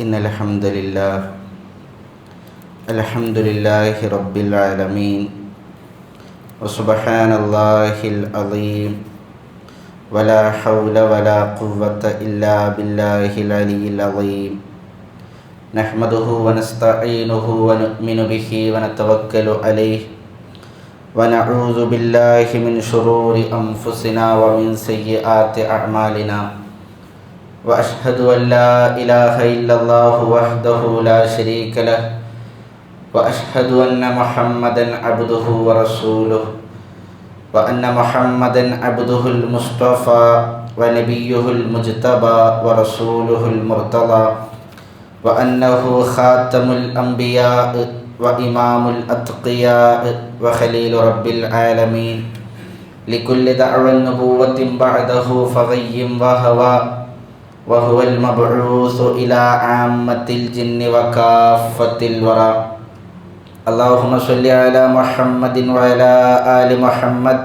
إن الحمد لله الحمد لله رب العالمين وسبحان الله العظيم ولا حول ولا قوة إلا بالله العلي العظيم نحمده ونستعينه ونؤمن به ونتوكل عليه ونعوذ بالله من شرور أنفسنا ومن سيئات أعمالنا وأشهد أن لا إله إلا الله وحده لا شريك له وأشهد أن محمدا عبده ورسوله وأن محمدا عبده المصطفى ونبيه المجتبى ورسوله المرتضى وأنه خاتم الأنبياء وإمام الأتقياء وخليل رب العالمين. لكل دعوى نبوة بعده فغي وهوى. وهو المبعوث إلى عامة الجن وكافة الورى اللهم صل على محمد وعلى آل محمد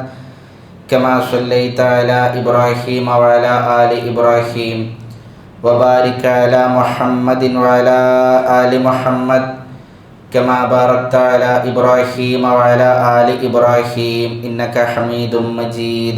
كما صليت على إبراهيم وعلى آل إبراهيم وبارك على محمد وعلى آل محمد كما باركت على إبراهيم وعلى آل إبراهيم إنك حميد مجيد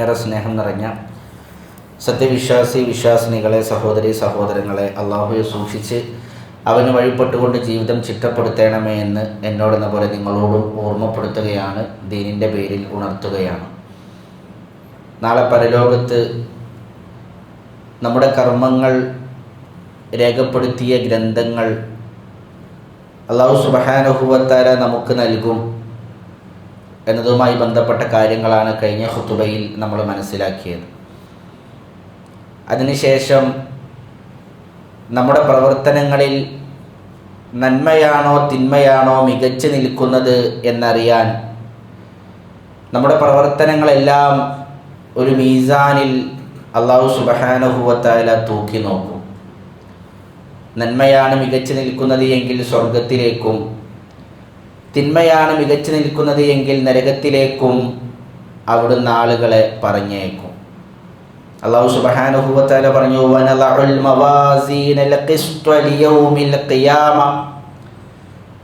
ഏറെ സ്നേഹം നിറഞ്ഞ സത്യവിശ്വാസി വിശ്വാസിനികളെ സഹോദരി സഹോദരങ്ങളെ അള്ളാഹുയെ സൂക്ഷിച്ച് അവന് വഴിപ്പെട്ടുകൊണ്ട് ജീവിതം ചിട്ടപ്പെടുത്തണമേ എന്ന് എന്നോടെന്ന പോലെ നിങ്ങളോടും ഓർമ്മപ്പെടുത്തുകയാണ് ദീനിന്റെ പേരിൽ ഉണർത്തുകയാണ്. നാളെ പരലോകത്ത് നമ്മുടെ കർമ്മങ്ങൾ രേഖപ്പെടുത്തിയ ഗ്രന്ഥങ്ങൾ അള്ളാഹു സുബഹാനുഭവത്താര നമുക്ക് നൽകും. എന്നതുമായി ബന്ധപ്പെട്ട കാര്യങ്ങളാണ് കഴിഞ്ഞ ഹുത്തുബയിൽ നമ്മൾ മനസ്സിലാക്കിയത്. അതിനുശേഷം നമ്മുടെ പ്രവർത്തനങ്ങളിൽ നന്മയാണോ തിന്മയാണോ മികച്ചു നിൽക്കുന്നത് എന്നറിയാൻ നമ്മുടെ പ്രവർത്തനങ്ങളെല്ലാം ഒരു മീസാനിൽ അള്ളാഹു സുബഹാനുഭവത്തായ തൂക്കി നോക്കും. നന്മയാണ് മികച്ചു നിൽക്കുന്നത് എങ്കിൽ സ്വർഗത്തിലേക്കും തിന്മയാണ് മികച്ചു നിൽക്കുന്നത് എങ്കിൽ നരകത്തിലേക്കും അവിടുന്ന് ആളുകളെ പറഞ്ഞേക്കും. അള്ളാഹു സുബഹാനുഭവത്താല പറഞ്ഞു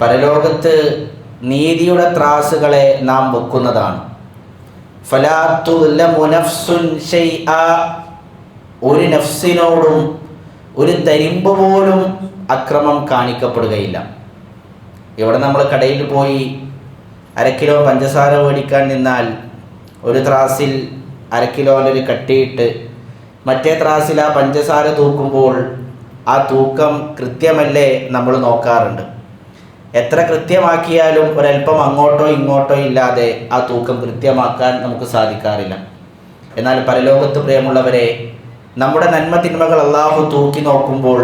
പരലോകത്ത് നീതിയുടെ ത്രാസുകളെ നാം വെക്കുന്നതാണ്. ഒരു നഫ്സിനോടും ഒരു തരിമ്പ് പോലും അക്രമം കാണിക്കപ്പെടുകയില്ല. ഇവിടെ നമ്മൾ കടയിൽ പോയി അരക്കിലോ കിലോ പഞ്ചസാര മേടിക്കാൻ നിന്നാൽ ഒരു ത്രാസിൽ അര കിലോന്റെ ഒരു കട്ടിയിട്ട് മറ്റേ ത്രാസിൽ ആ പഞ്ചസാര തൂക്കുമ്പോൾ ആ തൂക്കം കൃത്യമല്ലേ നമ്മൾ നോക്കാറുണ്ട്. എത്ര കൃത്യമാക്കിയാലും ഒരല്പം അങ്ങോട്ടോ ഇങ്ങോട്ടോ ഇല്ലാതെ ആ തൂക്കം കൃത്യമാക്കാൻ നമുക്ക് സാധിക്കാറില്ല. എന്നാൽ പരലോകത്ത് പ്രിയമുള്ളവരെ നമ്മുടെ നന്മ തിന്മകൾ അള്ളാഹു തൂക്കി നോക്കുമ്പോൾ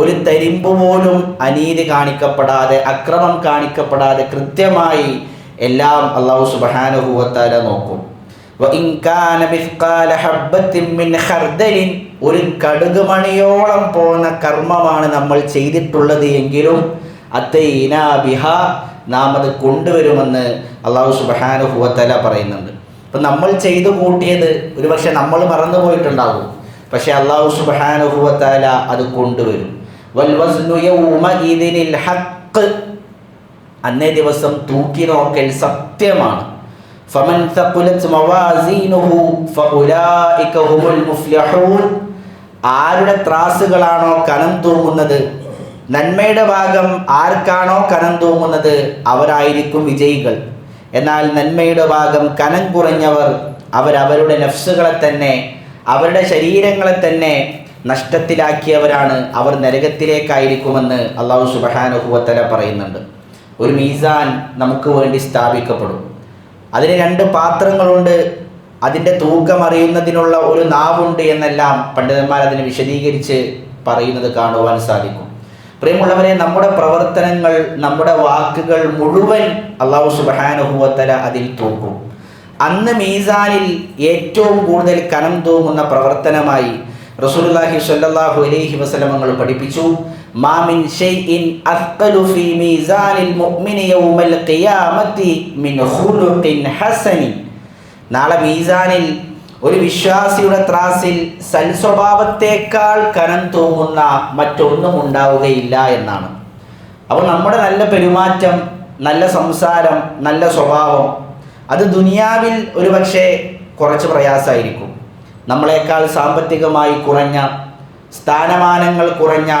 ഒരു തരിമ്പ് പോലും അനീതി കാണിക്കപ്പെടാതെ അക്രമം കാണിക്കപ്പെടാതെ കൃത്യമായി എല്ലാം അള്ളാഹു സുബാനുഭൂവത്താല നോക്കും. ഒരു കടുക് മണിയോളം പോകുന്ന കർമ്മമാണ് നമ്മൾ ചെയ്തിട്ടുള്ളത് എങ്കിലും അത്തൈനാ ബിഹ നാം അത് കൊണ്ടുവരുമെന്ന് അള്ളാഹു സുബാനുഭൂവത്തല പറയുന്നുണ്ട്. അപ്പം നമ്മൾ ചെയ്തു കൂട്ടിയത് ഒരുപക്ഷെ നമ്മൾ മറന്നു പോയിട്ടുണ്ടാകും പക്ഷെ അള്ളാഹു സുബഹാനുഭവത്തല അത് കൊണ്ടുവരും. അന്നേ ദിവസം തൂക്കി നോക്കൽ സത്യമാണ്. ഫമൻ ആരുടെ ത്രാസുകളാണോ കനം തൂങ്ങുന്നത്? നന്മയുടെ ഭാഗം ആർക്കാണോ കനം തൂങ്ങുന്നത്? അവരായിരിക്കും വിജയികൾ. എന്നാൽ നന്മയുടെ ഭാഗം കനം കുറഞ്ഞവർ അവരവരുടെ നഫ്സുകളെ തന്നെ അവരുടെ ശരീരങ്ങളെ തന്നെ നഷ്ടത്തിലാക്കിയവരാണ് അവർ നരകത്തിലേക്കായിരിക്കുമെന്ന് അള്ളാഹു സുബഹാനുഭവത്തല പറയുന്നുണ്ട്. ഒരു മീസാൻ നമുക്ക് വേണ്ടി സ്ഥാപിക്കപ്പെടും. അതിന് രണ്ട് പാത്രങ്ങളുണ്ട്. അതിന്റെ തൂക്കം അറിയുന്നതിനുള്ള ഒരു നാവുണ്ട് എന്നെല്ലാം പണ്ഡിതന്മാർ അതിനെ വിശദീകരിച്ച് പറയുന്നത് കാണുവാൻ സാധിക്കും. പ്രിയമുള്ളവരെ നമ്മുടെ പ്രവർത്തനങ്ങൾ നമ്മുടെ വാക്കുകൾ മുഴുവൻ അള്ളാഹു സുബഹാനുഭവത്തല അതിൽ തൂക്കും. അന്ന് മീസാനിൽ ഏറ്റവും കൂടുതൽ കനം തൂങ്ങുന്ന പ്രവർത്തനമായി റസൂലുള്ളാഹി സ്വല്ലല്ലാഹു അലൈഹി വസല്ലമങ്ങൾ പഠിപ്പിച്ചു മാമിൻ ഷൈഇൻ അസ്ഖലു ഫീ മീസാനിൽ മുഅ്മിനി യൗമൽ ഖിയാമത്തി മിൻ ഖുലുഖിൻ ഹസനി. നാളെ മീസാനിൽ ഒരു വിശ്വാസിയുടെ ത്രാസിൽ സൽസ്വഭാവത്തേക്കാൾ കനം തൂങ്ങുന്ന മറ്റൊന്നും ഉണ്ടാവുകയില്ല എന്നാണ്. അപ്പോൾ നമ്മുടെ നല്ല പെരുമാറ്റം നല്ല സംസാരം നല്ല സ്വഭാവം അത് ദുനിയാവിൽ ഒരു പക്ഷേ കുറച്ച് പ്രയാസമായിരിക്കും. നമ്മളെക്കാൾ സാമ്പത്തികമായി കുറഞ്ഞ സ്ഥാനമാനങ്ങൾ കുറഞ്ഞ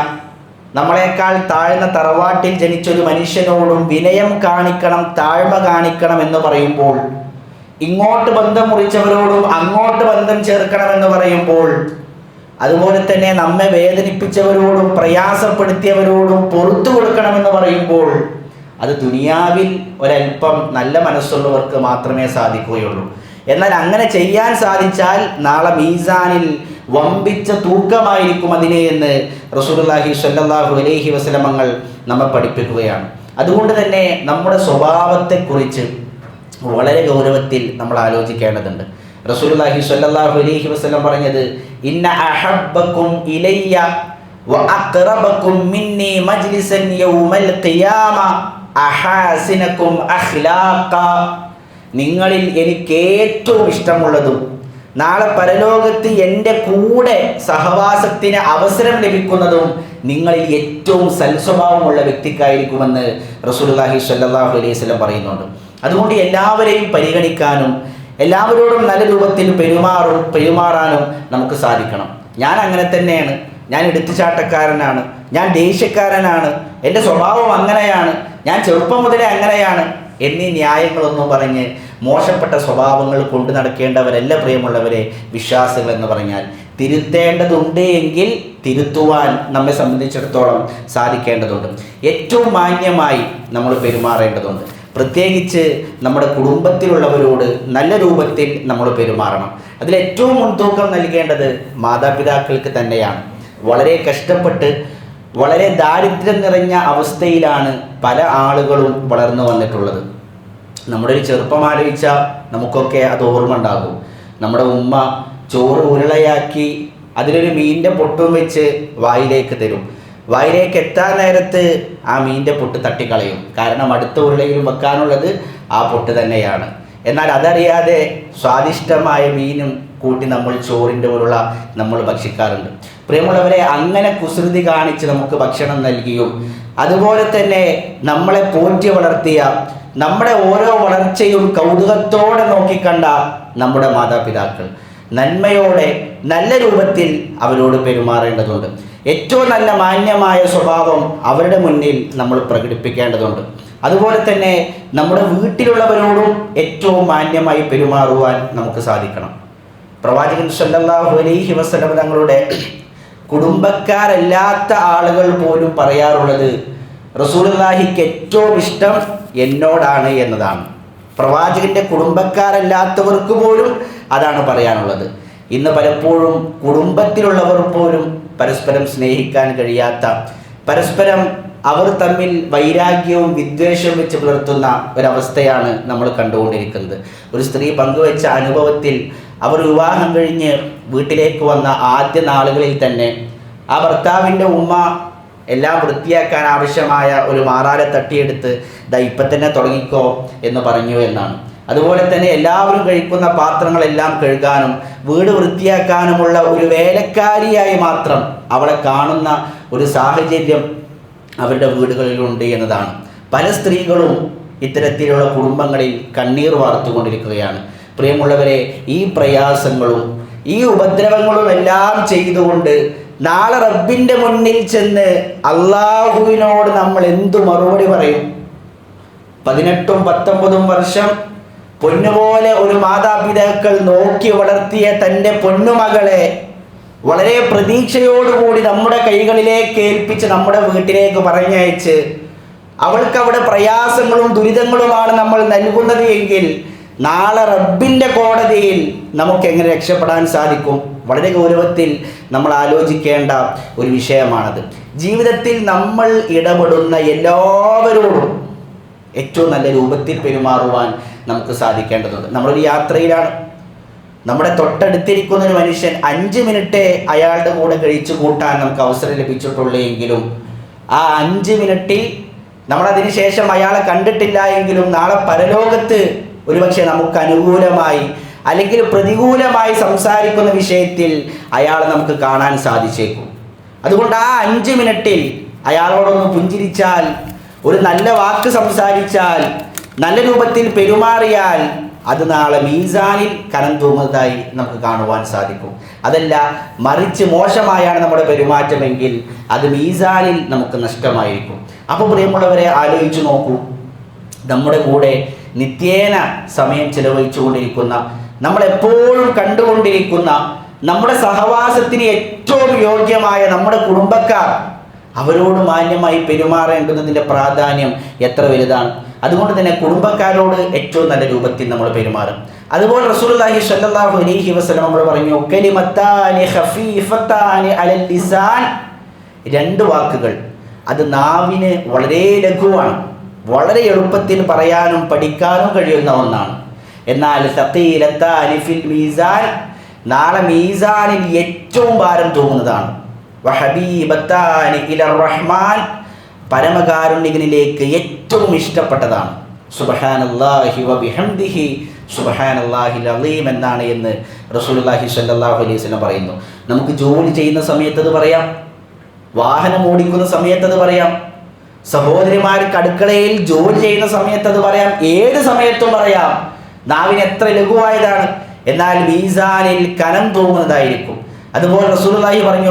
നമ്മളെക്കാൾ താഴ്ന്ന തറവാട്ടിൽ ജനിച്ചൊരു മനുഷ്യനോടും വിനയം കാണിക്കണം താഴ്മ കാണിക്കണം എന്ന് പറയുമ്പോൾ ഇങ്ങോട്ട് ബന്ധം മുറിച്ചവരോടും അങ്ങോട്ട് ബന്ധം ചേർക്കണമെന്ന് പറയുമ്പോൾ അതുപോലെ തന്നെ നമ്മെ വേദനിപ്പിച്ചവരോടും പ്രയാസപ്പെടുത്തിയവരോടും പൊറത്തു കൊടുക്കണമെന്ന് പറയുമ്പോൾ അത് ദുനിയാവിൽ ഒരല്പം നല്ല മനസ്സുള്ളവർക്ക് മാത്രമേ സാധിക്കുകയുള്ളൂ. എന്നാൽ അങ്ങനെ ചെയ്യാൻ സാധിച്ചാൽ നാളെ മീസാനിൽ വമ്പിച്ച തൂക്കമായിരിക്കും അതിനെ എന്ന് റസൂലുള്ളാഹി സ്വല്ലല്ലാഹു അലൈഹി വസല്ലമങ്ങൾ നമ്മെ പഠിപ്പിക്കുകയാണ്. അതുകൊണ്ട് തന്നെ നമ്മുടെ സ്വഭാവത്തെക്കുറിച്ച് വളരെ ഗൗരവത്തിൽ നമ്മൾ ആലോചിക്കേണ്ടതുണ്ട്. റസൂലുള്ളാഹി സ്വല്ലല്ലാഹു അലൈഹി വസല്ലം പറഞ്ഞത് ഇന്ന അഹബ്ബക്കും ഇലയ്യ മിന്നി മജ്ലിസൻ യൗമൽ ഖിയാമ നിങ്ങളിൽ എനിക്ക് ഏറ്റവും ഇഷ്ടമുള്ളതും നാളെ പരലോകത്ത് എന്റെ കൂടെ സഹവാസത്തിന് അവസരം ലഭിക്കുന്നതും നിങ്ങളിൽ ഏറ്റവും സൽസ്വഭാവമുള്ള വ്യക്തിക്കായിരിക്കുമെന്ന് റസൂലുള്ളാഹി സ്വല്ലല്ലാഹു അലൈഹി വസല്ലം പറയുന്നുണ്ട്. അതുകൊണ്ട് എല്ലാവരെയും പരിഗണിക്കാനും എല്ലാവരോടും നല്ല രൂപത്തിൽ പെരുമാറും പെരുമാറാനും നമുക്ക് സാധിക്കണം. ഞാൻ അങ്ങനെ തന്നെയാണ്. ഞാൻ എടുത്തുചാട്ടക്കാരനാണ്. ഞാൻ ദേഷ്യക്കാരനാണ്. എന്റെ സ്വഭാവം അങ്ങനെയാണ്. ഞാൻ ചെറുപ്പം മുതലേ അങ്ങനെയാണ്. എന്നീ ന്യായങ്ങളൊന്നും പറഞ്ഞ് മോശപ്പെട്ട സ്വഭാവങ്ങൾ കൊണ്ടു നടക്കേണ്ടവരല്ല പ്രിയമുള്ളവരെ വിശ്വാസികൾ എന്ന് പറഞ്ഞാൽ. തിരുത്തേണ്ടതുണ്ട് എങ്കിൽ തിരുത്തുവാൻ നമ്മെ സംബന്ധിച്ചിടത്തോളം സാധിക്കേണ്ടതുണ്ട്. ഏറ്റവും മാന്യമായി നമ്മൾ പെരുമാറേണ്ടതുണ്ട്. പ്രത്യേകിച്ച് നമ്മുടെ കുടുംബത്തിലുള്ളവരോട് നല്ല രൂപത്തിൽ നമ്മൾ പെരുമാറണം. അതിൽ ഏറ്റവും മുൻതൂക്കം നൽകേണ്ടത് മാതാപിതാക്കൾക്ക് തന്നെയാണ്. വളരെ കഷ്ടപ്പെട്ട് വളരെ ദാരിദ്ര്യം നിറഞ്ഞ അവസ്ഥയിലാണ് പല ആളുകളും വളർന്നു വന്നിട്ടുള്ളത്. നമ്മുടെ ഒരു ചെറുപ്പം ആലോചിച്ച നമുക്കൊക്കെ അത് ഓർമ്മ ഉണ്ടാകും. നമ്മുടെ ഉമ്മ ചോറ് ഉരുളയാക്കി അതിലൊരു മീനിന്റെ പൊട്ടും വെച്ച് വായിലേക്ക് തരും. വായിലേക്ക് എത്താൻ നേരത്ത് ആ മീനിന്റെ പൊട്ട് തട്ടിക്കളയും. കാരണം അടുത്ത ഉരുളയിലും വെക്കാനുള്ളത് ആ പൊട്ട് തന്നെയാണ്. എന്നാൽ അതറിയാതെ സ്വാദിഷ്ടമായ മീനും കൂട്ടി നമ്മൾ ചോറിന്റെ ഉരുള നമ്മൾ ഭക്ഷിക്കാറുണ്ട്. പ്രിയമുള്ളവരെ അങ്ങനെ കുസൃതി കാണിച്ച് നമുക്ക് ഭക്ഷണം നൽകിയും അതുപോലെ തന്നെ നമ്മളെ പോറ്റി വളർത്തിയ നമ്മുടെ ഓരോ വളർച്ചയും കൗതുകത്തോടെ നോക്കിക്കണ്ട നമ്മുടെ മാതാപിതാക്കൾ. നന്മയോടെ നല്ല രൂപത്തിൽ അവരോട് പെരുമാറേണ്ടതുണ്ട്. ഏറ്റവും നല്ല മാന്യമായ സ്വഭാവം അവരുടെ മുന്നിൽ നമ്മൾ പ്രകടിപ്പിക്കേണ്ടതുണ്ട്. അതുപോലെ തന്നെ നമ്മുടെ വീട്ടിലുള്ളവരോടും ഏറ്റവും മാന്യമായി പെരുമാറുവാൻ നമുക്ക് സാധിക്കണം. പ്രവാചകൻ സല്ലല്ലാഹു അലൈഹി വസ്ലം തങ്ങളുടെ കുടുംബക്കാരല്ലാത്ത ആളുകൾ പോലും പറയാറുള്ളത് റസൂലുള്ളാഹിക്ക് ഏറ്റവും ഇഷ്ടം എന്നോടാണ് എന്നതാണ്. പ്രവാചകന്റെ കുടുംബക്കാരല്ലാത്തവർക്ക് പോലും അതാണ് പറയാനുള്ളത്. ഇന്ന് പലപ്പോഴും കുടുംബത്തിലുള്ളവർ പോലും പരസ്പരം സ്നേഹിക്കാൻ കഴിയാത്ത പരസ്പരം അവർ തമ്മിൽ വൈരാഗ്യവും വിദ്വേഷവും വെച്ച് പുലർത്തുന്ന ഒരവസ്ഥയാണ് നമ്മൾ കണ്ടുകൊണ്ടിരിക്കുന്നത്. ഒരു സ്ത്രീ പങ്കുവെച്ച അനുഭവത്തിൽ അവർ വിവാഹം കഴിഞ്ഞ് വീട്ടിലേക്ക് വന്ന ആദ്യ നാളുകളിൽ തന്നെ ആ ഭർത്താവിന്റെ ഉമ്മ എല്ലാം വൃത്തിയാക്കാൻ ആവശ്യമായ ഒരു മാറാലെ തട്ടിയെടുത്ത് ദാ ഇപ്പം തന്നെ തുടങ്ങിക്കോ എന്ന് പറഞ്ഞു എന്നാണ്. അതുപോലെ തന്നെ എല്ലാവരും കഴിക്കുന്ന പാത്രങ്ങളെല്ലാം കഴുകാനും വീട് വൃത്തിയാക്കാനുമുള്ള ഒരു വേലക്കാരിയായി മാത്രം അവളെ കാണുന്ന ഒരു സാഹചര്യം അവരുടെ വീടുകളിലുണ്ട് എന്നതാണ്. പല സ്ത്രീകളും ഇത്തരത്തിലുള്ള കുടുംബങ്ങളിൽ കണ്ണീർ വാർത്തുകൊണ്ടിരിക്കുകയാണ്. പ്രിയമുള്ളവരെ ഈ പ്രയാസങ്ങളും ഈ ഉപദ്രവങ്ങളും എല്ലാം ചെയ്തുകൊണ്ട് നാളെ റബ്ബിന്റെ മുന്നിൽ ചെന്ന് അള്ളാഹുവിനോട് നമ്മൾ എന്തു മറുപടി പറയും? പതിനെട്ടും പത്തൊമ്പതും വർഷം പൊന്നുപോലെ ഒരു മാതാപിതാക്കൾ നോക്കി വളർത്തിയ തന്റെ പൊന്നുമകളെ വളരെ പ്രതീക്ഷയോടുകൂടി നമ്മുടെ കൈകളിലേക്ക് ഏൽപ്പിച്ച് നമ്മുടെ വീട്ടിലേക്ക് പറഞ്ഞയച്ച് അവൾക്ക് അവിടെ പ്രയാസങ്ങളും ദുരിതങ്ങളുമാണ് നമ്മൾ നൽകുന്നത് എങ്കിൽ നാളെ റബ്ബിന്റെ കോടതിയിൽ നമുക്ക് എങ്ങനെ രക്ഷപ്പെടാൻ സാധിക്കും? വളരെ ഗൗരവത്തിൽ നമ്മൾ ആലോചിക്കേണ്ട ഒരു വിഷയമാണത്. ജീവിതത്തിൽ നമ്മൾ ഇടപെടുന്ന എല്ലാവരോടും ഏറ്റവും നല്ല രൂപത്തിൽ പെരുമാറുവാൻ നമുക്ക് സാധിക്കേണ്ടതുണ്ട്. നമ്മളൊരു യാത്രയിലാണ്. നമ്മുടെ തൊട്ടടുത്തിരിക്കുന്ന ഒരു മനുഷ്യൻ അഞ്ച് മിനിറ്റ് അയാളുടെ കൂടെ കഴിച്ചു കൂട്ടാൻ നമുക്ക് അവസരം ലഭിച്ചിട്ടുള്ളൂ എങ്കിലും ആ അഞ്ച് മിനിറ്റിൽ നമ്മളതിനു ശേഷം അയാളെ കണ്ടിട്ടില്ല എങ്കിലും നാളെ പരലോകത്ത് ഒരുപക്ഷെ നമുക്ക് അനുകൂലമായി അല്ലെങ്കിൽ പ്രതികൂലമായി സംസാരിക്കുന്ന വിഷയത്തിൽ അയാൾ നമുക്ക് കാണാൻ സാധിച്ചേക്കും. അതുകൊണ്ട് ആ അഞ്ച് മിനിറ്റിൽ അയാളോടൊന്ന് പുഞ്ചിരിച്ചാൽ ഒരു നല്ല വാക്ക് സംസാരിച്ചാൽ നല്ല രൂപത്തിൽ പെരുമാറിയാൽ അത് നാളെ മീസാനിൽ കനം തൂങ്ങുന്നതായി നമുക്ക് കാണുവാൻ സാധിക്കും. അതല്ല മറിച്ച് മോശമായാണ് നമ്മുടെ പെരുമാറ്റമെങ്കിൽ അത് മീസാനിൽ നമുക്ക് നഷ്ടമായിരിക്കും. അപ്പോൾ പ്രിയമുള്ളവരെ ആലോചിച്ച് നോക്കൂ. നമ്മുടെ കൂടെ നിത്യേന സമയം ചെലവഴിച്ചുകൊണ്ടിരിക്കുന്ന നമ്മളെപ്പോഴും കണ്ടുകൊണ്ടിരിക്കുന്ന നമ്മുടെ സഹവാസത്തിന് ഏറ്റവും യോഗ്യമായ നമ്മുടെ കുടുംബക്കാർ അവരോട് മാന്യമായി പെരുമാറേണ്ടുന്നതിന്റെ പ്രാധാന്യം എത്ര വലുതാണ്. അതുകൊണ്ട് തന്നെ കുടുംബക്കാരോട് ഏറ്റവും നല്ല രൂപത്തിൽ നമ്മൾ പെരുമാറും. അതുപോലെ റസൂലുള്ളാഹി സ്വല്ലല്ലാഹു അലൈഹി വസല്ലം നമ്മൾ പറഞ്ഞു കലിമത്താനി ഖഫീഫത്താനി അലൽ ലിസാൻ. രണ്ട് വാക്കുകൾ. അത് നാവിന് വളരെ ലഘുവാണ്. വളരെ എളുപ്പത്തിൽ പറയാനും പഠിക്കാനും കഴിയുന്ന ഒന്നാണ്. എന്നാൽ സത്തീലത്താനി അലിഫിൽ മീസാൻ നാളെ മീസാനിൽ ഏറ്റവും ഭാരം തൂങ്ങുന്നതാണ്. ഇല റഹ്മാൻ പരമകാരുണ്യകനിലേക്ക് ഏറ്റവും ഇഷ്ടപ്പെട്ടതാണ്. സുബഹാനല്ലാഹി വബിഹംദിഹി സുബഹാനല്ലാഹിൽ അലീം എന്നാണ് എന്ന് റസൂലുള്ളാഹി സല്ലാഹു അലൈഹി സ്വലം പറയുന്നു. നമുക്ക് ജോലി ചെയ്യുന്ന സമയത്ത് അത് പറയാം. വാഹനം ഓടിക്കുന്ന സമയത്ത് അത് പറയാം. സഹോദരിമാർക്ക് അടുക്കളയിൽ ജോലി ചെയ്യുന്ന സമയത്ത് അത് പറയാം. ഏത് സമയത്തും പറയാം. നാവിന് എത്ര ലഘുവായതാണ്. എന്നാൽ മീസാനിൽ കനം തോന്നുന്നതായിരിക്കും. അതുപോലെ റസൂലുള്ളാഹി പറഞ്ഞു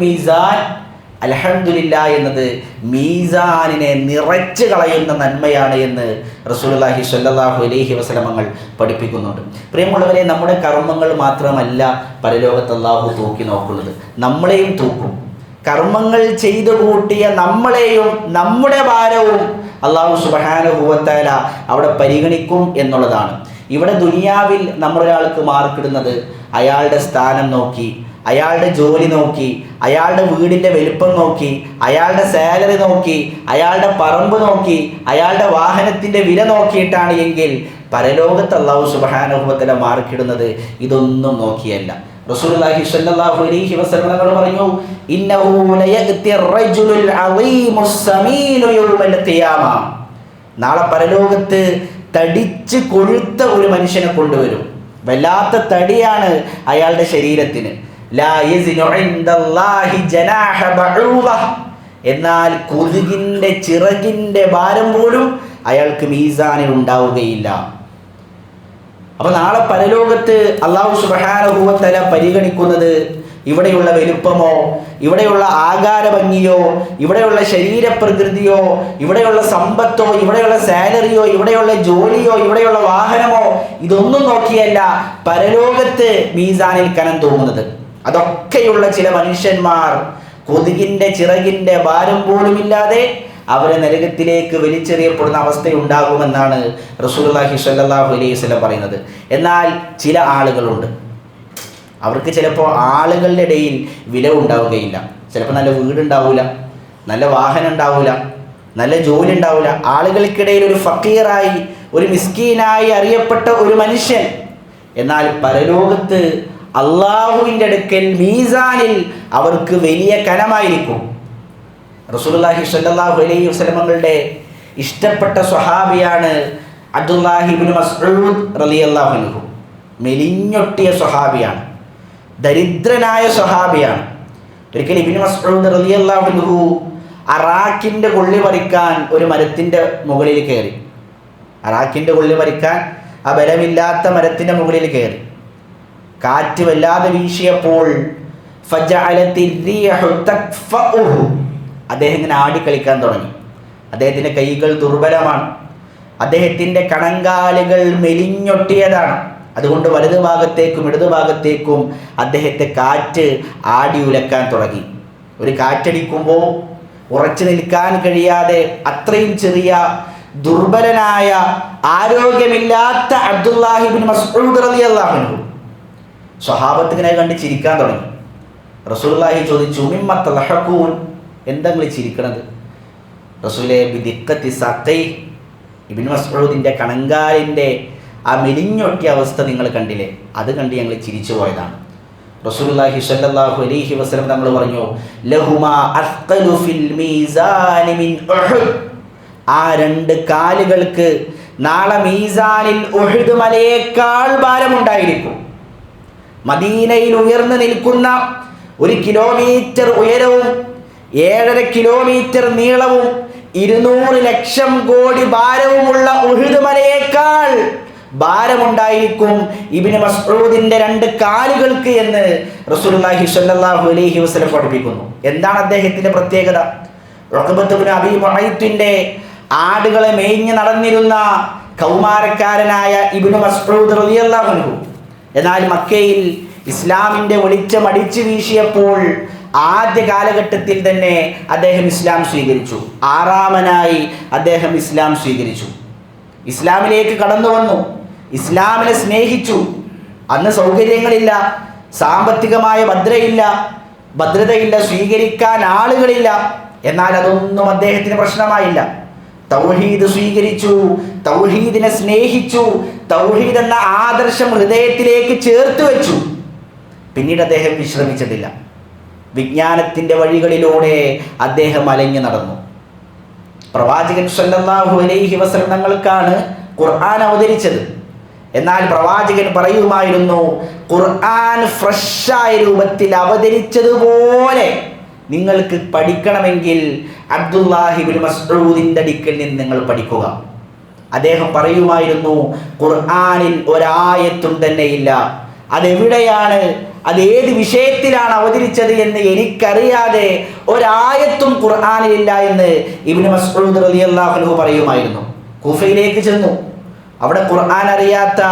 മീസാൻ. അൽഹംദുലില്ലാ എന്നത് മീസാനിനെ നിറച്ച് കളയുന്ന നന്മയാണ് എന്ന് റസൂലുള്ളാഹി സ്വല്ലല്ലാഹു അലൈഹി വസല്ലമങ്ങൾ പഠിപ്പിക്കുന്നുണ്ട്. പ്രിയമുള്ളവരെ നമ്മുടെ കർമ്മങ്ങൾ മാത്രമല്ല പരലോകത്ത് അല്ലാഹു തൂക്കി നോക്കുന്നത്. നമ്മളെയും തൂക്കും. കർമ്മങ്ങൾ ചെയ്തു കൂട്ടിയ നമ്മളെയും നമ്മുടെ ഭാരവും അള്ളാഹു സുബഹാനുഭവത്താല അവിടെ പരിഗണിക്കും എന്നുള്ളതാണ്. ഇവിടെ ദുനിയാവിൽ നമ്മളൊരാൾക്ക് മാർക്കിടുന്നത് അയാളുടെ സ്ഥാനം നോക്കി അയാളുടെ ജോലി നോക്കി അയാളുടെ വീടിന്റെ വലിപ്പം നോക്കി അയാളുടെ സാലറി നോക്കി അയാളുടെ പറമ്പ് നോക്കി അയാളുടെ വാഹനത്തിന്റെ വില നോക്കിയിട്ടാണ് എങ്കിൽ പരലോകത്ത് അള്ളാഹു സുബഹാനുഭവത്തിലെ മാർക്കിടുന്നത് ഇതൊന്നും നോക്കിയല്ല. പറഞ്ഞു നാളെ പരലോകത്ത് തടിച്ച് കൊഴുത്ത ഒരു മനുഷ്യനെ കൊണ്ടുവരും. വല്ലാത്ത തടിയാണ് അയാളുടെ ശരീരത്തിന്. എന്നാൽ കൊതുകിന്റെ ചിറകിന്റെ ഭാരം പോലും അയാൾക്ക് മീസാനിൽ ഉണ്ടാവുകയില്ല. അപ്പൊ നാളെ പരലോകത്ത് അള്ളാഹു സുബഹാനുഭവത്തല പരിഗണിക്കുന്നത് ഇവിടെയുള്ള വലുപ്പമോ ഇവിടെയുള്ള ആകാര ഭംഗിയോ ഇവിടെയുള്ള ശരീരപ്രകൃതിയോ ഇവിടെയുള്ള സമ്പത്തോ ഇവിടെയുള്ള സാലറിയോ ഇവിടെയുള്ള ജോലിയോ ഇവിടെയുള്ള വാഹനമോ ഇതൊന്നും നോക്കിയല്ല പരലോകത്ത് മീസാനിൽ കനം തോന്നുന്നത് അതൊക്കെയുള്ള ചില മനുഷ്യന്മാർ കൊതുകിന്റെ ചിറകിന്റെ ഭാരം പോലുമില്ലാതെ അവരെ നരകത്തിലേക്ക് വലിച്ചെറിയപ്പെടുന്ന അവസ്ഥയുണ്ടാകുമെന്നാണ് റസൂലുള്ളാഹി സല്ലാഹു അലൈഹി സ്വലം പറയുന്നത്. എന്നാൽ ചില ആളുകളുണ്ട്. അവർക്ക് ചിലപ്പോൾ ആളുകളുടെ ഇടയിൽ വില ഉണ്ടാവുകയില്ല. ചിലപ്പോൾ നല്ല വീടുണ്ടാവില്ല നല്ല വാഹനം ഉണ്ടാവില്ല നല്ല ജോലി ഉണ്ടാവില്ല ആളുകൾക്കിടയിൽ ഒരു ഫക്കീറായി ഒരു മിസ്കീനായി അറിയപ്പെട്ട ഒരു മനുഷ്യൻ എന്നാൽ പരലോകത്ത് അള്ളാഹുവിന്റെ അടുക്കൽ മീസാനിൽ അവർക്ക് വലിയ കനമായിരിക്കും. റസൂലുള്ളാഹി സല്ലാഹു അലൈഹി വസ്ലമങ്ങളുടെ ഇഷ്ടപ്പെട്ട സ്വഹാബിയാണ് അബ്ദുല്ലാഹിബിൻ മസ്ഊദ് റലിയല്ലാഹുനഹു മെലിഞ്ഞൊട്ടിയ സ്വഹാബിയാണ്. ദരിദ്രനായ സ്വഹാബിയാണ്. ഒരിക്കൽ ഇബിൻ മസ്ഊദ് റലിയല്ലാഹുനഹു അറാക്കിന്റെ കൊള്ളി പറിക്കാൻ ഒരു മരത്തിന്റെ മുകളിൽ കയറി. അറാക്കിന്റെ കൊള്ളി പറിക്കാൻ ആ ബലമില്ലാത്ത മരത്തിന്റെ മുകളിൽ കയറി. കാറ്റ് വല്ലാതെ വീശിയപ്പോൾ ഫജഅലത്തി അദ്ദേഹം ഇങ്ങനെ ആടിക്കളിക്കാൻ തുടങ്ങി. അദ്ദേഹത്തിന്റെ കൈകൾ ദുർബലമാണ്. അദ്ദേഹത്തിന്റെ കണങ്കാലുകൾ മെലിഞ്ഞൊട്ടിയതാണ്. അതുകൊണ്ട് വലതു ഭാഗത്തേക്കും ഇടതു ഭാഗത്തേക്കും അദ്ദേഹത്തെ കാറ്റ് ആടി ഉലക്കാൻ തുടങ്ങി. ഒരു കാറ്റടിക്കുമ്പോൾ ഉറച്ചു നിൽക്കാൻ കഴിയാതെ അത്രയും ചെറിയ ദുർബലനായ ആരോഗ്യമില്ലാത്ത അബ്ദുല്ലാഹിബിൻ മസ്ഊദ് റളിയല്ലാഹു സ്വഹാബത്തിനെ കണ്ട് ചിരിക്കാൻ തുടങ്ങി. റസൂലുള്ളാഹി ചോദിച്ചു മിമ്മ തലഹക്കൂൻ എന്താ നിങ്ങൾ ചിരിക്കണത്? റസൂലെ ബിദിക്കത്തി സത്തൈ. ഇബിൻ മസ്ഊദിന്റെ കണങ്കാലിന്റെ ആ മെലിഞ്ഞൊട്ടിയ അവസ്ഥ നിങ്ങൾ കണ്ടില്ലേ? അത് കണ്ട് ഞങ്ങൾ ചിരിച്ചു പോയതാണ്. റസൂലുള്ളാഹി സ്വല്ലല്ലാഹു അലൈഹി വസല്ലം നമ്മൾ പറഞ്ഞു ലഹുമാ അസ്ഖലു ഫിൽ മീസാനി മിൻ ഉഹുദ്. ആ രണ്ട് കാലുകൾക്ക് നാളെ മീസാനിൽ ഉഹുദ് മലയേക്കാൾ ഭാരമുണ്ടായിരിക്കും. മദീനയിൽ ഉയർന്നു നിൽക്കുന്ന ഒരു കിലോമീറ്റർ ഉയരവും ഏഴര കിലോമീറ്റർ നീളവും ഇരുന്നൂറ് ലക്ഷം കോടി ഭാരവുമുള്ള ഉഹുദ് മലയേക്കാൾ ഭാരമുണ്ടായിരിക്കും ഇബിന് മസ്ഊദിന്റെ രണ്ട് കാലുകൾക്ക് എന്ന് റസൂലുള്ളാഹി സ്വല്ലല്ലാഹു അലൈഹി വസല്ലം പഠിപ്പിക്കുന്നു എന്താണ് അദ്ദേഹത്തിന്റെ പ്രത്യേകത? ഉഖബത്ത് ഇബ്നു അബീ മുഅയ്ത്തിന്റെ ആടുകളെ മേഞ്ഞു നടന്നിരുന്ന കൗമാരക്കാരനായ ഇബ്നു മസ്ഊദ് റളിയല്ലാഹു അൻഹു. എന്നാൽ മക്കയിൽ ഇസ്ലാമിന്റെ വെളിച്ചം അടിച്ചു വീശിയപ്പോൾ ആദ്യ കാലഘട്ടത്തിൽ തന്നെ അദ്ദേഹം ഇസ്ലാം സ്വീകരിച്ചു. ആറാമനായി അദ്ദേഹം ഇസ്ലാം സ്വീകരിച്ചു. ഇസ്ലാമിലേക്ക് കടന്നു വന്നു. ഇസ്ലാമിനെ സ്നേഹിച്ചു. അന്ന് സൗകര്യങ്ങളില്ല സാമ്പത്തികമായ ഭദ്രയില്ല ഭദ്രതയില്ല സ്വീകരിക്കാൻ ആളുകളില്ല. എന്നാൽ അതൊന്നും അദ്ദേഹത്തിന് പ്രശ്നമായില്ല. തൗഹീദ് സ്വീകരിച്ചു തൗഹീദിനെ സ്നേഹിച്ചു തൗഹീദ് എന്ന ആദർശം ഹൃദയത്തിലേക്ക് ചേർത്ത് വെച്ചു. പിന്നീട് അദ്ദേഹം വിശ്രമിച്ചതില്ല വിജ്ഞാനത്തിന്റെ വഴികളിലൂടെ അദ്ദേഹം അലഞ്ഞു നടന്നു. പ്രവാചകൻ സല്ലല്ലാഹു അലൈഹി വസല്ലം ഖുർആൻ അവതരിച്ചത്. എന്നാൽ പ്രവാചകൻ പറയുമായിരുന്നു ഖുർആൻ ഫ്രഷായ രൂപത്തിൽ അവതരിച്ചതുപോലെ നിങ്ങൾക്ക് പഠിക്കണമെങ്കിൽ അബ്ദുല്ലാഹിബിൻ മസ്ഊദിന്റെ അടുക്കൽ നിന്ന് നിങ്ങൾ പഠിക്കുക. അദ്ദേഹം പറയുമായിരുന്നു ഖുർആാനിൽ ഒരായത്തും തന്നെയില്ല. അതെവിടെയാണ്? അത് ഏത് വിഷയത്തിലാണ് അവതരിച്ചത് എന്ന് എനിക്കറിയാതെ ഒരായത്തും ഖുർആനിലില്ല എന്ന് ഇബിന് മസ്ഊദ് അലി അൻഹു പറയുമായിരുന്നു. കുഫയിലേക്ക് ചെന്നു. അവിടെ ഖുർആൻ അറിയാത്ത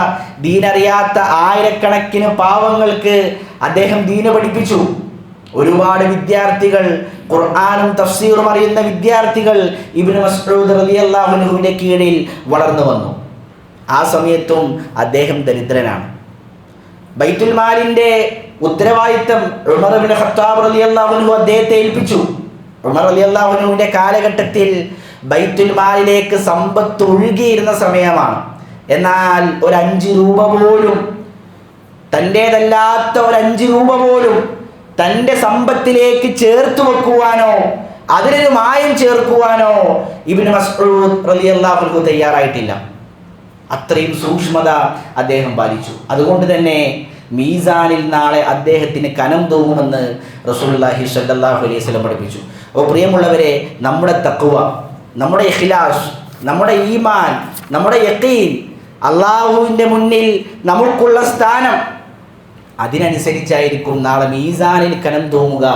ദീനറിയാത്ത ആയിരക്കണക്കിന് പാവങ്ങൾക്ക് അദ്ദേഹം ദീന പഠിപ്പിച്ചു. ഒരുപാട് വിദ്യാർത്ഥികൾ ഖുർആാനും തഫ്സീറും അറിയുന്ന വിദ്യാർത്ഥികൾ ഇബിന് മസ്ഊദ് അലി അള്ളാഹുലുഹുവിന്റെ കീഴിൽ വളർന്നു വന്നു. ആ സമയത്തും അദ്ദേഹം ദരിദ്രനാണ്. ബൈത്തുൽ മാലിന്റെ ഉത്തരവാദിത്തം ഉമർ അബിൻ ഖത്താബ് അലി അള്ളാഹുനു അദ്ദേഹത്തെ ഏൽപ്പിച്ചു. ഉമർ അലി അള്ളാഹുനുവിന്റെ കാലഘട്ടത്തിൽ ബൈത്തുൽ മാലിലേക്ക് സമ്പത്ത് ഒഴുകിയിരുന്ന സമയമാണ്. എന്നാൽ ഒരു അഞ്ച് രൂപ പോലും തന്റേതല്ലാത്ത ഒരു അഞ്ച് രൂപ പോലും തന്റെ സമ്പത്തിലേക്ക് ചേർത്ത് വെക്കുവാനോ അതിനൊരു മായം ചേർക്കുവാനോ ഇബിൻ മസ്ഊദ് റളിയല്ലാഹു അൻഹു തയ്യാറായിട്ടില്ല. അത്രയും സൂക്ഷ്മത അദ്ദേഹം പാലിച്ചു. അതുകൊണ്ട് തന്നെ മീസാനിൽ നാളെ അദ്ദേഹത്തിന് കനം തൂങ്ങുമെന്ന് റസൂലുള്ളാഹി സല്ലാഹു അലൈഹി സ്വലം പഠിപ്പിച്ചു. അപ്പോൾ പ്രിയമുള്ളവരെ നമ്മുടെ തക്കുവ നമ്മുടെ ഇഖ്ലാസ് നമ്മുടെ ഈമാൻ നമ്മുടെ യക്കീൻ അള്ളാഹുവിന്റെ മുന്നിൽ നമുക്കുള്ള സ്ഥാനം അതിനനുസരിച്ചായിരിക്കും നാളെ മീസാനിൽ കനം തൂങ്ങുക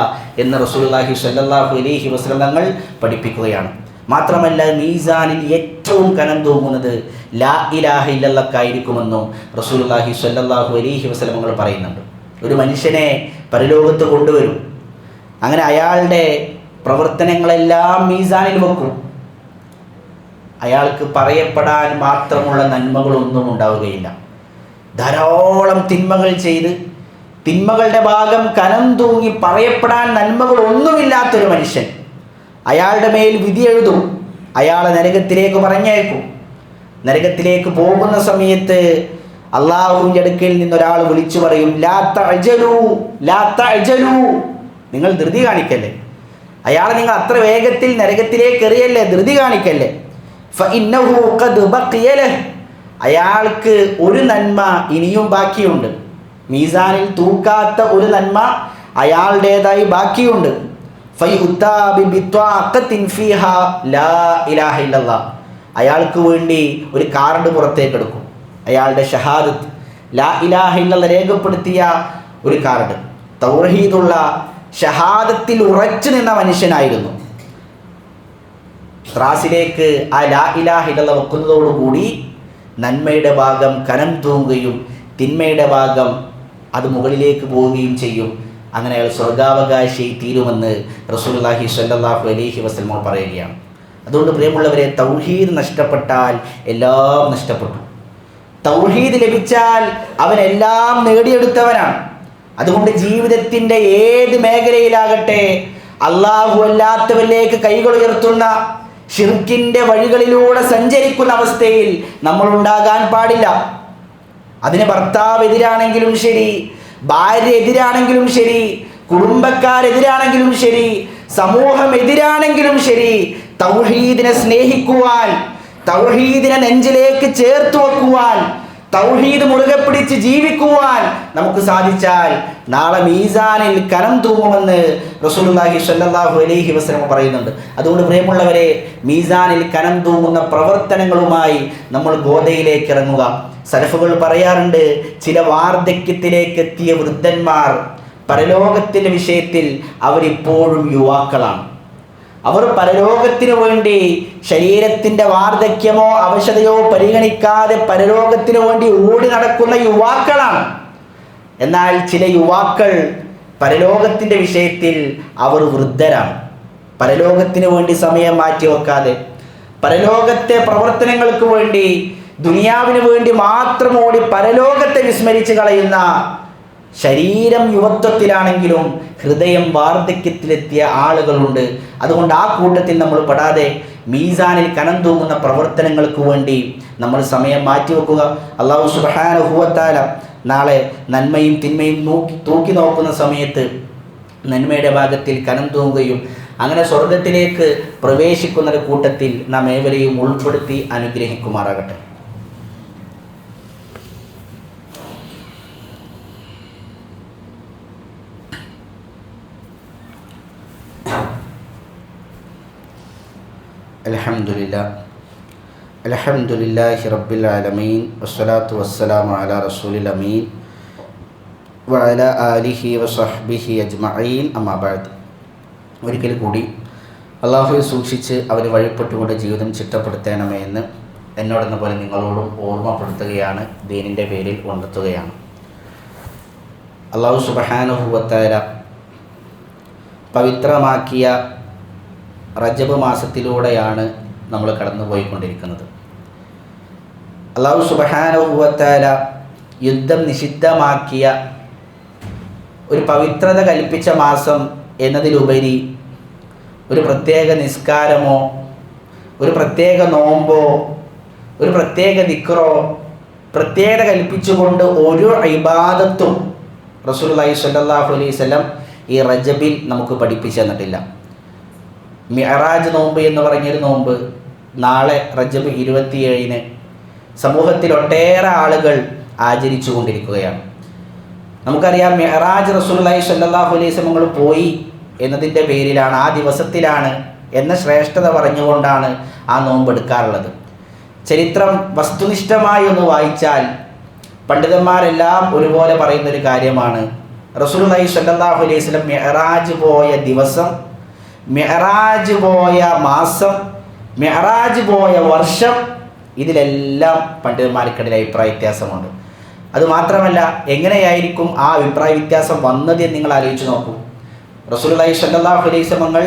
എന്ന് റസൂലുള്ളാഹി സല്ലാഹു അലൈഹി വസ്ലം തങ്ങൾ പഠിപ്പിക്കുകയാണ്. മാത്രമല്ല മീസാനിൽ ഏറ്റവും കനം തൂങ്ങുന്നത് ലാ ഇലാഹ ഇല്ലല്ലക്കായിരിക്കുമെന്നും റസൂലുള്ളാഹി സ്വല്ലല്ലാഹു അലൈഹി വസല്ലം തങ്ങൾ പറയുന്നുണ്ട്. ഒരു മനുഷ്യനെ പരലോകത്ത് കൊണ്ടുവരും. അങ്ങനെ അയാളുടെ പ്രവർത്തനങ്ങളെല്ലാം മീസാനിൽ വെക്കും. അയാൾക്ക് പറയപ്പെടാൻ മാത്രമുള്ള നന്മകളൊന്നും ഉണ്ടാവുകയില്ല. ധാരാളം തിന്മകൾ ചെയ്ത് തിന്മകളുടെ ഭാഗം കനം തൂങ്ങി പറയപ്പെടാൻ നന്മകളൊന്നുമില്ലാത്തൊരു മനുഷ്യൻ അയാളുടെ മേൽ വിധി എഴുതും. അയാളെ നരകത്തിലേക്ക് പറഞ്ഞേക്കും നരകത്തിലേക്ക് പോകുന്ന സമയത്ത് അള്ളാഹുവിന്റെ അടുക്കൽ നിന്നൊരാൾ വിളിച്ചു പറയും ലാത്ത അജലു ലാത്ത അജലു നിങ്ങൾ ധൃതി കാണിക്കല്ലേ? അയാളെ നിങ്ങൾ അത്ര വേഗത്തിൽ നരകത്തിലേക്ക് എറിയല്ലേ? ധൃതി കാണിക്കല്ലേ. അയാൾക്ക് ഒരു നന്മ ഇനിയും ബാക്കിയുണ്ട്. മീസാനിൽ തൂക്കാത്ത ഒരു നന്മ അയാളുടേതായി ബാക്കിയുണ്ട്. അയാൾക്ക് വേണ്ടി ഒരു കാർഡ് പുറത്തേക്ക് എടുക്കും. അയാളുടെ ഷഹാദത്ത്. ലാ ഇലാഹ ഇല്ലല്ലാഹ് രേഖപ്പെടുത്തിയ ഒരു കാർഡ് തൗഹീദുള്ള ഷഹാദത്തിൽ ഉറച്ചു നിന്ന മനുഷ്യനായിരുന്നു. ത്രാസിലേക്ക് ആ ലാ ഇലാഹ ഇല്ലല്ലാഹ് വെക്കുന്നതോടുകൂടി നന്മയുടെ ഭാഗം കനം തൂങ്ങുകയും തിന്മയുടെ ഭാഗം അത് മുകളിലേക്ക് പോവുകയും ചെയ്യും. അങ്ങനെ അയാൾ സ്വർഗാവകാശി തീരുമെന്ന് റസൂലുള്ളാഹി സല്ലാഹു അലൈഹി വസല്ലം പറയുകയാണ്. അതുകൊണ്ട് പ്രിയമുള്ളവരെ തൗഹീദ് നഷ്ടപ്പെട്ടാൽ എല്ലാം നഷ്ടപ്പെട്ടു. തൗഹീദ് ലഭിച്ചാൽ അവനെല്ലാം നേടിയെടുത്തവനാണ്. അതുകൊണ്ട് ജീവിതത്തിന്റെ ഏത് മേഖലയിലാകട്ടെ അള്ളാഹു അല്ലാത്തവരിലേക്ക് കൈകൾ ഉയർത്തുന്ന ഷിർക്കിന്റെ വഴികളിലൂടെ സഞ്ചരിക്കുന്ന അവസ്ഥയിൽ നമ്മൾ ഉണ്ടാകാൻ പാടില്ല. അതിന് ഭർത്താവ് എതിരാണെങ്കിലും ശരി ഭാര്യ എതിരാണെങ്കിലും ശരി കുടുംബക്കാരെതിരാണെങ്കിലും ശരി സമൂഹം എതിരാണെങ്കിലും ശരി തൗഹീദിനെ സ്നേഹിക്കുവാൻ തൗഹീദിനെ നെഞ്ചിലേക്ക് ചേർത്ത് വെക്കുവാൻ തൗഹീദ് മുറുകെ പിടിച്ച് ജീവിക്കുവാൻ നമുക്ക് സാധിച്ചാൽ നാളെ മീസാനിൽ കരം തൂങ്ങുമെന്ന് റസൂലുള്ളാഹി സ്വല്ലല്ലാഹു അലൈഹി വസല്ലം പറയുന്നുണ്ട്. അതുകൊണ്ട് പ്രിയമുള്ളവരെ മീസാനിൽ കനം തൂങ്ങുന്ന പ്രവർത്തനങ്ങളുമായി നമ്മൾ ഗോതയിലേക്ക് ഇറങ്ങുക. സലഫുകൾ പറയാറുണ്ട് ചില വാർദ്ധക്യത്തിലേക്ക് എത്തിയ വൃദ്ധന്മാർ പരലോകത്തിന്റെ വിഷയത്തിൽ അവരിപ്പോഴും യുവാക്കളാണ്. അവർ പരലോകത്തിനു വേണ്ടി ശരീരത്തിന്റെ വാർദ്ധക്യമോ അവശതയോ പരിഗണിക്കാതെ പരലോകത്തിനു വേണ്ടി ഓടി നടക്കുന്ന യുവാക്കളാണ്. എന്നാൽ ചില യുവാക്കൾ പരലോകത്തിന്റെ വിഷയത്തിൽ അവർ വൃദ്ധരാണ്. പരലോകത്തിന് വേണ്ടി സമയം മാറ്റി വെക്കാതെ പരലോകത്തെ പ്രവർത്തനങ്ങൾക്ക് വേണ്ടി ദുനിയാവിന് വേണ്ടി മാത്രം ഓടി പരലോകത്തെ വിസ്മരിച്ച് കളയുന്ന ശരീരം യുവത്വത്തിലാണെങ്കിലും ഹൃദയം വാർദ്ധക്യത്തിലെത്തിയ ആളുകളുണ്ട്. അതുകൊണ്ട് ആ കൂട്ടത്തിൽ നമ്മൾ പെടാതെ മീസാനിൽ കനം തൂങ്ങുന്ന പ്രവർത്തനങ്ങൾക്ക് വേണ്ടി നമ്മൾ സമയം മാറ്റിവെക്കുക. അള്ളാഹു സുബാനുഭവത്താല നാളെ നന്മയും തിന്മയും നോക്കി തൂക്കി നോക്കുന്ന സമയത്ത് നന്മയുടെ ഭാഗത്തിൽ കനം തൂങ്ങുകയും അങ്ങനെ സ്വർഗത്തിലേക്ക് പ്രവേശിക്കുന്ന ഒരു കൂട്ടത്തിൽ നാം ഏവരെയും ഉൾപ്പെടുത്തി അനുഗ്രഹിക്കുമാറാകട്ടെ. الحمد لله الحمد لله رب العالمين والصلاة والسلام على رسول الأمين وعلى آله وصحبه أجمعين أما بعد ഒരിക്കൽ കൂടി അള്ളാഹുവെ സൂക്ഷിച്ച് അവന് വഴിപ്പെട്ടുകൊണ്ട് ജീവിതം ചിട്ടപ്പെടുത്തണമേ എന്ന് എന്നോടെന്ന പോലെ നിങ്ങളോടും ഓർമ്മപ്പെടുത്തുകയാണ് ദീനിൻ്റെ പേരിൽ ഉണർത്തുകയാണ് അള്ളാഹു സുബഹാനുഭവത്തായ പവിത്രമാക്കിയ റജബ് മാസത്തിലൂടെയാണ് നമ്മൾ കടന്നുപോയിക്കൊണ്ടിരിക്കുന്നത്. അള്ളാഹു സുബഹാനുഭവത്താല യുദ്ധം നിഷിദ്ധമാക്കിയ ഒരു പവിത്രത കൽപ്പിച്ച മാസം എന്നതിലുപരി ഒരു പ്രത്യേക നിസ്കാരമോ ഒരു പ്രത്യേക നോമ്പോ ഒരു പ്രത്യേക ദിക്റോ പ്രത്യേകത കൽപ്പിച്ചുകൊണ്ട് ഒരു ഇബാദത്തും സ്വല്ലല്ലാഹു അലൈഹി വസല്ലം ഈ റജബിൽ നമുക്ക് പഠിപ്പിച്ചു തന്നിട്ടില്ല. മിഅറാജ് നോമ്പ് എന്ന് പറഞ്ഞൊരു നോമ്പ് നാളെ റജബ് ഇരുപത്തിയേഴിന് സമൂഹത്തിൽ ഒട്ടേറെ ആളുകൾ ആചരിച്ചു കൊണ്ടിരിക്കുകയാണ്. നമുക്കറിയാം മെഹറാജ് റസൂലുള്ളാഹി സല്ലാഹു അലൈഹി വസല്ലം പോയി എന്നതിന്റെ പേരിലാണ് ആ ദിവസത്തിലാണ് എന്ന ശ്രേഷ്ഠത പറഞ്ഞുകൊണ്ടാണ് ആ നോമ്പ് എടുക്കാറുള്ളത്. ചരിത്രം വസ്തുനിഷ്ഠമായി ഒന്ന് വായിച്ചാൽ പണ്ഡിതന്മാരെല്ലാം ഒരുപോലെ പറയുന്നൊരു കാര്യമാണ്. റസൂലുള്ളാഹി സല്ലാഹു അലൈഹി വസല്ലം മെഹറാജ് പോയ ദിവസം മെഹറാജ് പോയ മാസം മെഹറാജ് പോയ വർഷം ഇതിലെല്ലാം പണ്ഡിതന്മാർക്കിടയിൽ അഭിപ്രായ വ്യത്യാസമുണ്ട്. അതുമാത്രമല്ല എങ്ങനെയായിരിക്കും ആ അഭിപ്രായ വ്യത്യാസം വന്നത് എന്ന് നിങ്ങൾ ആലോചിച്ച് നോക്കൂ. റസൂലുള്ളാഹി സ്വല്ലല്ലാഹു അലൈഹി വസല്ലമങ്ങൾ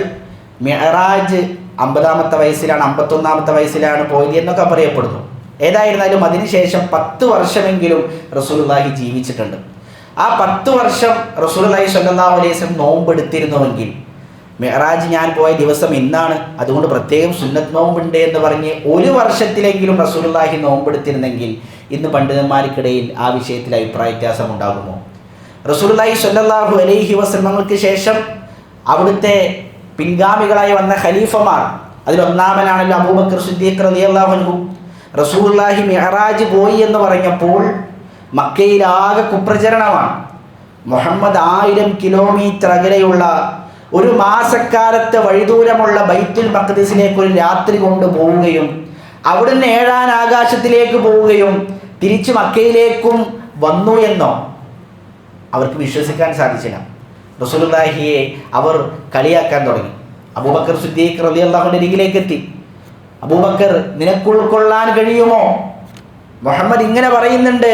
മെഹറാജ് അമ്പതാമത്തെ വയസ്സിലാണ് അമ്പത്തൊന്നാമത്തെ വയസ്സിലാണ് പോയത് എന്നൊക്കെ പറയപ്പെടുന്നു. ഏതായിരുന്നാലും അതിനുശേഷം പത്ത് വർഷമെങ്കിലും റസൂലുള്ളാഹി ജീവിച്ചിട്ടുണ്ട്. ആ പത്ത് വർഷം റസൂലുള്ളാഹി അലൈഹി വസല്ലം നോമ്പെടുത്തിരുന്നുവെങ്കിൽ മെഹറാജ് ഞാൻ പോയ ദിവസം ഇന്നാണ്. അതുകൊണ്ട് പ്രത്യേകം സുന്നത്ത് നോമ്പുണ്ട് എന്ന് പറഞ്ഞ് ഒരു വർഷത്തിലെങ്കിലും റസൂലുള്ളാഹി നോമ്പെടുത്തിരുന്നെങ്കിൽ ഇന്ന് പണ്ഡിതന്മാർക്കിടയിൽ ആ വിഷയത്തിൽ അഭിപ്രായ വ്യത്യാസം ഉണ്ടാകുമോ? റസൂലുള്ളാഹി സ്വല്ലല്ലാഹു അലൈഹി വസല്ലമകൾക്ക് ശേഷം അവിടുത്തെ പിൻഗാമികളായി വന്ന ഖലീഫമാർ അതിലൊന്നാമനാണല്ലോ അബൂബക്കർ സിദ്ദീഖ് റളിയല്ലാഹു അൻഹു. റസൂലുള്ളാഹി മിഅറാജ് പോയി എന്ന് പറഞ്ഞപ്പോൾ മക്കയിലാകെ കുപ്രചരണമാണ്. മുഹമ്മദ് ആയിരം കിലോമീറ്റർ അകലെയുള്ള ഒരു മാസക്കാലത്തെ വഴിദൂരമുള്ള ബൈത്തുൽ മഖ്ദിസിലേക്ക് ഒരു രാത്രി കൊണ്ട് പോവുകയും അവിടുന്ന് ഏഴാൻ ആകാശത്തിലേക്ക് പോവുകയും തിരിച്ചു മക്കയിലേക്കും വന്നു എന്നോ അവർക്ക് വിശ്വസിക്കാൻ സാധിച്ചില്ല. റസൂലുള്ളാഹിയെ അവർ കളിയാക്കാൻ തുടങ്ങി. അബൂബക്കർ സുദ്ദീഖ് റബി അള്ളാഹുന്റെ അരികിലേക്ക് എത്തി. അബൂബക്കർ നിനക്ക് ഉൾക്കൊള്ളാൻ കഴിയുമോ? മുഹമ്മദ് ഇങ്ങനെ പറയുന്നുണ്ട്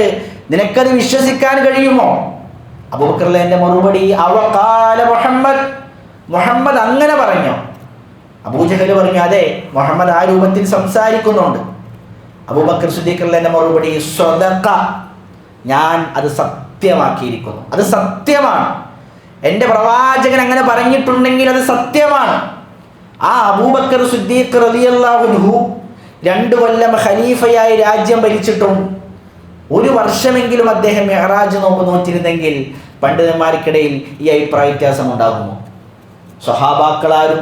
നിനക്കത് വിശ്വസിക്കാൻ കഴിയുമോ? അബൂബക്കറിലെ എന്റെ മറുപടി അവ കാല മുഹമ്മദ്. മുഹമ്മദ് അങ്ങനെ പറഞ്ഞു. അബൂജഹൽ പറഞ്ഞു അതെ മുഹമ്മദ് ആ രൂപത്തിൽ സംസാരിക്കുന്നുണ്ട്. അബൂബക്കർ സുദ്ദീഖറിലെ എന്റെ മറുപടി സ്വതക്ക ഞാൻ അത് സത്യമാക്കിയിരിക്കുന്നു. അത് സത്യമാണ്. എന്റെ പ്രവാചകൻ അങ്ങനെ പറഞ്ഞിട്ടുണ്ടെങ്കിൽ അത് സത്യമാണ്. ആ അബൂബക്കർ സുദ്ദീഖ് റളിയല്ലാഹുൻഹു രണ്ട് കൊല്ലം ഖലീഫയായി രാജ്യം ഭരിച്ചിട്ടും ഒരു വർഷമെങ്കിലും അദ്ദേഹം മെഹറാജ് നോമ്പ് നോറ്റിരുന്നെങ്കിൽ പണ്ഡിതന്മാർക്കിടയിൽ ഈ അഭിപ്രായ വ്യത്യാസം ഉണ്ടാകുമോ? സ്വഹാബാക്കളാരും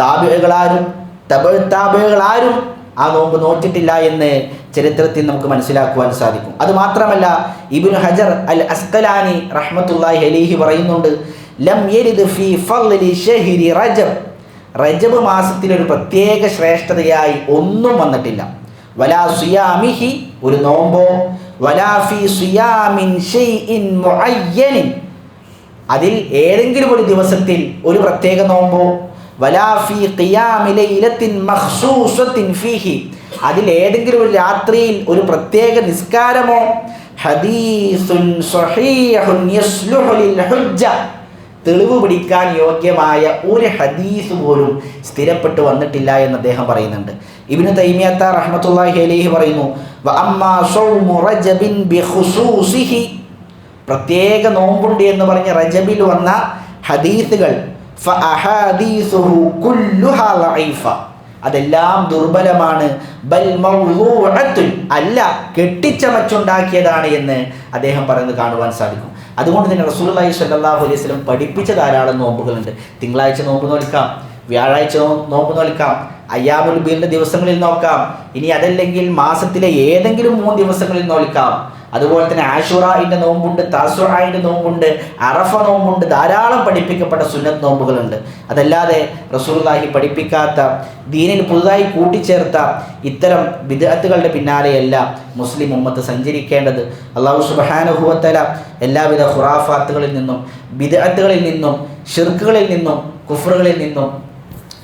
താബികളാരും തബ താബികളാരും ആ നോമ്പ് നോറ്റിട്ടില്ല എന്ന് ചരിത്രത്തിൽ നമുക്ക് മനസ്സിലാക്കുവാൻ സാധിക്കും. അത് മാത്രമല്ല ഇബിൻ ഹജർ അൽ അസ്കലാനി റഹ്മത്തുള്ളാഹി അലൈഹി പറയുന്നുണ്ട് ലം യരിദ് ഫീ ഫളി ഷഹരി റജബ്. റജബ് മാസത്തിൽ ഒരു പ്രത്യേക ശ്രേഷ്ഠതയായി ഒന്നും വന്നിട്ടില്ല. വലാ സുയാമിഹി ഒരു നോമ്പോ വലാ ഫീ സുയാമിൻ ഷൈഇൻ മുഅയ്യനിൻ അതിൽ ഏതെങ്കിലും ഒരു ദിവസത്തിൽ ഒരു പ്രത്യേക നോമ്പോ വലാഫി ഫീഹി അതിൽ ഏതെങ്കിലും ഒരു രാത്രിയിൽ ഒരു പ്രത്യേക നിസ്കാരമോ തെളിവ് പിടിക്കാൻ യോഗ്യമായ ഒരു ഹദീസ് പോലും സ്ഥിരപ്പെട്ടു വന്നിട്ടില്ല എന്ന് അദ്ദേഹം പറയുന്നുണ്ട്. ഇബിന് തൈമിയത്ത റഹ്മത്തുള്ളാഹി അലൈഹി പറയുന്നു പ്രത്യേക നോമ്പുണ്ട് എന്ന് പറഞ്ഞ റജബിൽ വന്ന ഹദീസുകൾ. അതെല്ലാം ദുർബലമാണ്. അല്ല കെട്ടിച്ചമച്ചുണ്ടാക്കിയതാണ് എന്ന് അദ്ദേഹം പറയുന്നത് കാണുവാൻ സാധിക്കും. അതുകൊണ്ട് തന്നെ റസൂലി സല്ലാഹു അലൈഹി സ്വലം പഠിപ്പിച്ച ധാരാളം നോമ്പുകളുണ്ട്. തിങ്കളാഴ്ച നോമ്പ് നോൽക്കാം വ്യാഴാഴ്ച നോമ്പ് നോൽക്കാം അയ്യാമുൽ ബീറിന്റെ ദിവസങ്ങളിൽ നോക്കാം. ഇനി അതല്ലെങ്കിൽ മാസത്തിലെ ഏതെങ്കിലും മൂന്ന് ദിവസങ്ങളിൽ നോക്കാം. അതുപോലെ തന്നെ ആഷുറായിന്റെ നോമ്പുണ്ട് താസുറായിന്റെ നോമ്പുണ്ട് അറഫ നോമ്പുണ്ട് ധാരാളം പഠിപ്പിക്കപ്പെട്ട സുന്നത്ത് നോമ്പുകളുണ്ട്. അതല്ലാതെ റസൂലുള്ളാഹി പഠിപ്പിക്കാത്ത ദീനിൽ പുതുതായി കൂട്ടിച്ചേർത്ത ഇത്തരം വിദഗ്ധകളുടെ പിന്നാലെയല്ല മുസ്ലിം ഉമ്മത്ത് സഞ്ചരിക്കേണ്ടത്. അള്ളാഹു സുബാനുഭവത്തല എല്ലാവിധ ഖുറാഫാത്തുകളിൽ നിന്നും വിദഗ്ധകളിൽ നിന്നും ഷിർക്കുകളിൽ നിന്നും കുഫറുകളിൽ നിന്നും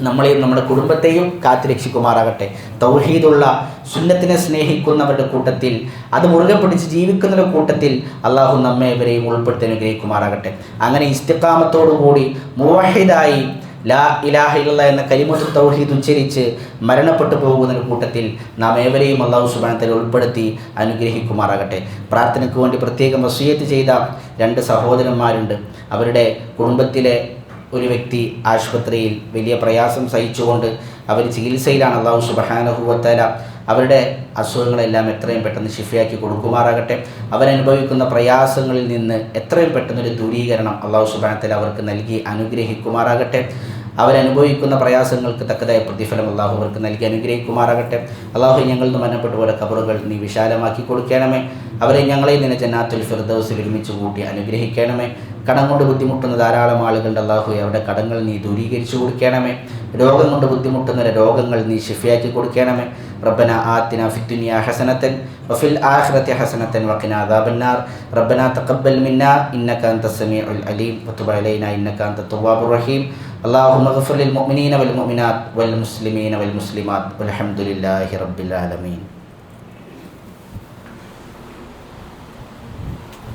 നമ്മളെയും നമ്മുടെ കുടുംബത്തെയും കാത്തുരക്ഷിക്കുമാറാകട്ടെ തൗഹീദുള്ള സുന്നത്തിനെ സ്നേഹിക്കുന്നവരുടെ കൂട്ടത്തിൽ അത് മുറുകെ പിടിച്ച് ജീവിക്കുന്നവരുടെ കൂട്ടത്തിൽ അള്ളാഹു നമ്മെ ഇവരെയും ഉൾപ്പെടുത്തി അനുഗ്രഹിക്കുമാറാകട്ടെ. അങ്ങനെ ഇസ്തിക്കാമത്തോടുകൂടി മുവാഹിദായി ലാ ഇലാഹില്ല എന്ന കരിമത്ത് തൗഹീദ് ഉച്ചരിച്ച് മരണപ്പെട്ടു പോകുന്ന കൂട്ടത്തിൽ നാം ഏവരെയും അള്ളാഹു സുബാനത്തിൽ ഉൾപ്പെടുത്തി അനുഗ്രഹിക്കുമാറാകട്ടെ. പ്രാർത്ഥനയ്ക്ക് വേണ്ടി പ്രത്യേകം വസീയത്ത് ചെയ്ത രണ്ട് സഹോദരന്മാരുണ്ട്. അവരുടെ കുടുംബത്തിലെ ഒരു വ്യക്തി ആശുപത്രിയിൽ വലിയ പ്രയാസം സഹിച്ചുകൊണ്ട് അവർ ചികിത്സയിലാണ് അള്ളാഹു സുബഹാനഹുവത്തല അവരുടെ അസുഖങ്ങളെല്ലാം എത്രയും പെട്ടെന്ന് ശിഫയാക്കി കൊടുക്കുമാറാകട്ടെ. അവരനുഭവിക്കുന്ന പ്രയാസങ്ങളിൽ നിന്ന് എത്രയും പെട്ടെന്നൊരു ദൂരീകരണം അള്ളാഹു സുബാനത്തിൽ അവർക്ക് നൽകി അനുഗ്രഹിക്കുമാറാകട്ടെ. അവരനുഭവിക്കുന്ന പ്രയാസങ്ങൾക്ക് തക്കതായ പ്രതിഫലം അള്ളാഹു അവർക്ക് നൽകി അനുഗ്രഹിക്കുമാറാകട്ടെ. അള്ളാഹു ഞങ്ങളിൽ നിന്ന് മരണപ്പെട്ടു പോലെ കബറുകൾ നീ വിശാലമാക്കി കൊടുക്കണമേ. അവരെ ഞങ്ങളെ നിന്നെ ജന്നാത്തുൽ ഫിർദൗസിൽ ഒരുമിച്ച് കൂട്ടി അനുഗ്രഹിക്കണമേ. കടം കൊണ്ട് ബുദ്ധിമുട്ടുന്ന ധാരാളം ആളുകളുടെ അള്ളാഹു അവരുടെ കടങ്ങൾ നീ ദൂരീകരിച്ചു കൊടുക്കണമേ. രോഗം കൊണ്ട് ബുദ്ധിമുട്ടുന്ന രോഗങ്ങൾ നീ ഷിഫിയാക്കി കൊടുക്കണമേ. റബ്ബന ആത്തിന ഫിത്തുനിയ ഹസനത്തൻ വഫിൽ ആഖിറതി ഹസനത്തൻ വഖിന അദാബന്നാർ. റബ്ബന തഖബ്ബൽ മിന്നാ ഇന്നക അൻത സമീഉൽ അലീം. വതുബ് അലൈനാ ഇന്നക തവ്വാബുർ റഹീം. اللهم اغفر للمؤمنين والمؤمنات والمسلمين والمسلمات والحمد لله رب العالمين